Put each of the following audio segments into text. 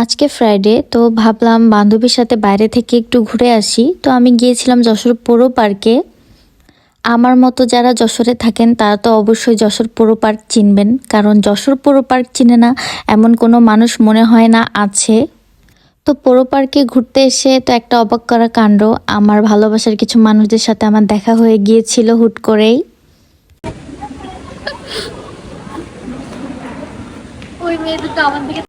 আজকে ফ্রাইডে তো ভাবলাম বান্ধবীর সাথে বাইরে থেকে একটু ঘুরে আসি। তো আমি গিয়েছিলাম যশোর পৌর পার্কে আমার মতো যারা যশোরে থাকেন, তারা তো অবশ্যই যশোর পৌর পার্ক চিনবেন। কারণ যশোর পৌর পার্ক চিনে না, এমন কোনো মানুষ মনে হয় না আছে। তো পৌর পার্কে ঘুরতে এসে তো একটা অবাক করা কাণ্ড। আমার ভালোবাসার কিছু মানুষদের সাথে আমার দেখা হয়ে গিয়েছিল হুট করেই। ওই মেয়ে দুটো আমার দিকে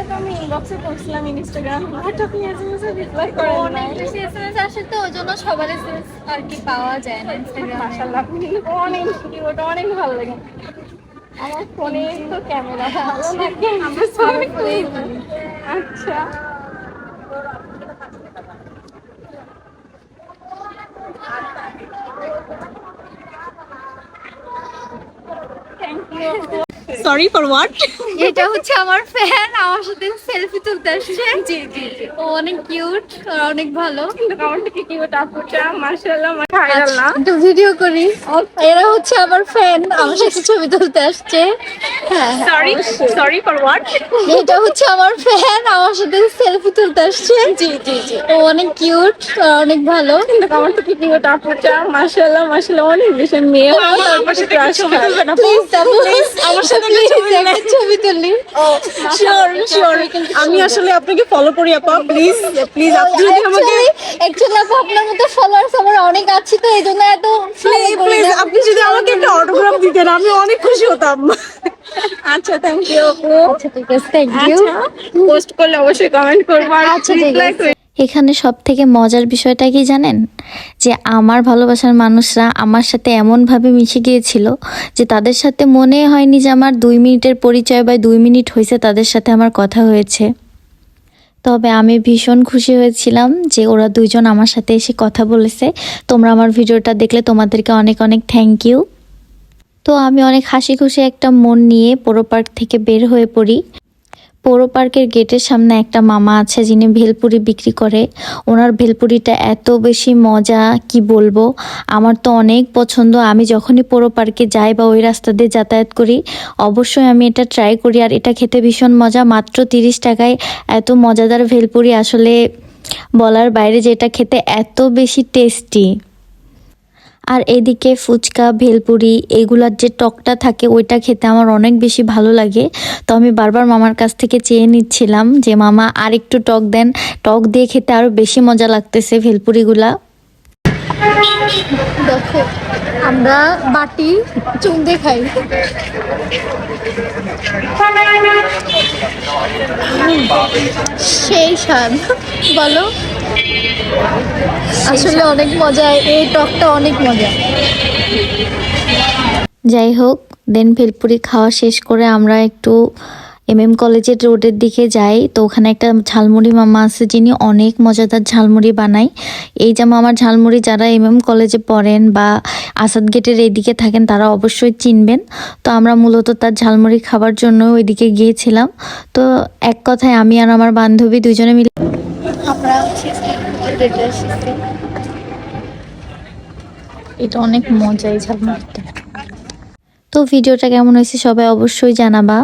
আপনারা তো আমি ইনবক্সে করছিলাম ইনস্টাগ্রাম বাট আপনি এসএমএস এ রিপ্লাই করেন অনেক বেশি এসএমএস আসে তো ওই জন্য সবার এসএমএস আর কি পাওয়া যায় না ইনস্টাগ্রামে মাশাআল্লাহ আপনি অনেক কিউট অনেক ভালো লাগে। আমার ফোনে তো ক্যামেরা ভালো লাগে। আমার ছবি খুবই আচ্ছা। Thank you sorry for what এটা হচ্ছে আমার ফ্যান আমার সাথে সেলফি তুলতে আসছে। জি জি ও অনেক কিউট আর অনেক ভালো। কিন্তু কাউন্ট কি কিউট আপুটা মাশাআল্লাহ ভাইরাল না। একটু ভিডিও করি। এরা হচ্ছে আমার ফ্যান আমার সাথে ছবি তুলতে আসছে। সরি সরি ফর হোয়াট এটা হচ্ছে আমার ফ্যান আমার সাথে সেলফি তুলতে আসছে। জি জি জি। ও অনেক কিউট আর অনেক ভালো। তো কি কিউট আপুটা মাশাআল্লাহ মাশাআল্লাহ অনেক বেশি মেয়ে আমার সাথে ছবি তুলবে না প্লিজ আমার সাথে ছবি তুলবে একটা শিওর শিওর আমি আসলে আপনাকে ফলো করি আপা প্লিজ প্লিজ আপনি যদি আমাকে অ্যাকচুয়ালি আপা আপনার মতো ফলোয়ার্স আমার অনেক আছে তো এই জন্য এত প্লিজ আপনি যদি আমাকে একটা অটোগ্রাফ দিতেন আমি অনেক খুশি হতাম। আচ্ছা থ্যাংক ইউ আপু। আচ্ছা ঠিক আছে থ্যাংক ইউ পোস্ট করলে অবশ্যই কমেন্ট করব আর আচ্ছা, ঠিক আছে। এখানে সব থেকে মজার বিষয়টা কি জানেন? যে আমার ভালোবাসার মানুষরা আমার সাথে এমনভাবে মিশে গিয়েছিল যে তাদের সাথে মনে হয়নি যে আমার দুই মিনিটের পরিচয় বা দুই মিনিট হয়েছে তাদের সাথে আমার কথা হয়েছে। তবে আমি ভীষণ খুশি হয়েছিলাম যে ওরা দুইজন আমার সাথে এসে কথা বলেছে। তোমরা আমার ভিডিওটা দেখলে তোমাদেরকে অনেক অনেক থ্যাংক ইউ তো আমি অনেক হাসি খুশি একটা মন নিয়ে পোড়ো পার্ক থেকে বের হয়ে পড়ি। পৌর পার্কের গেটের সামনে একটা মামা আছে যিনি ভেলপুরি বিক্রি করে। ওনার ভেলপুরিটা এত বেশি মজা, কি বলব? আমার তো অনেক পছন্দ। আমি যখনই পৌর পার্কে যাই বা ওই রাস্তা দিয়ে যাতায়াত করি, অবশ্যই আমি এটা ট্রাই করি। আর এটা খেতে ভীষণ মজা। মাত্র তিরিশ টাকায় এত মজাদার ভেলপুরি আসলে বলার বাইরে যে এটা খেতে এত বেশি টেস্টি আর এদিকে ফুচকা, ভেলপুরি এগুলার যে টকটা থাকে ওইটা খেতে আমার অনেক বেশি ভালো লাগে। তো আমি বারবার মামার কাছ থেকে চেয়ে নিচ্ছিলাম যে, মামা আর একটু টক দেন। টক দিয়ে খেতে আরও বেশি মজা লাগতেছে ভেলপুরিগুলা। আমরা বাটি চুন দিয়ে খাই। সেই স্বাদ। বলো আসলে অনেক মজা, এই টকটা অনেক মজা। যাই হোক, দেন ভেলপুরি খাওয়া শেষ করে আমরা একটু এম এম কলেজের রোডের দিকে যাই। তো ওখানে একটা ঝালমুড়ি মামা আছে যিনি অনেক মজাদার ঝালমুড়ি বানায়। এই যে মামার ঝালমুড়ি যারা এম এম কলেজে পড়েন বা আসাদ গেটের এইদিকে থাকেন, তারা অবশ্যই চিনবেন। তো আমরা মূলত তার ঝালমুড়ি খাবার জন্য ওইদিকে গিয়েছিলাম। তো এক কথায় আমি আর আমার বান্ধবী দুজনে মিলে এটা অনেক মজাই এই ঝালমুড়িটা। তো ভিডিওটা কেমন হয়েছে সবাই অবশ্যই জানাবা।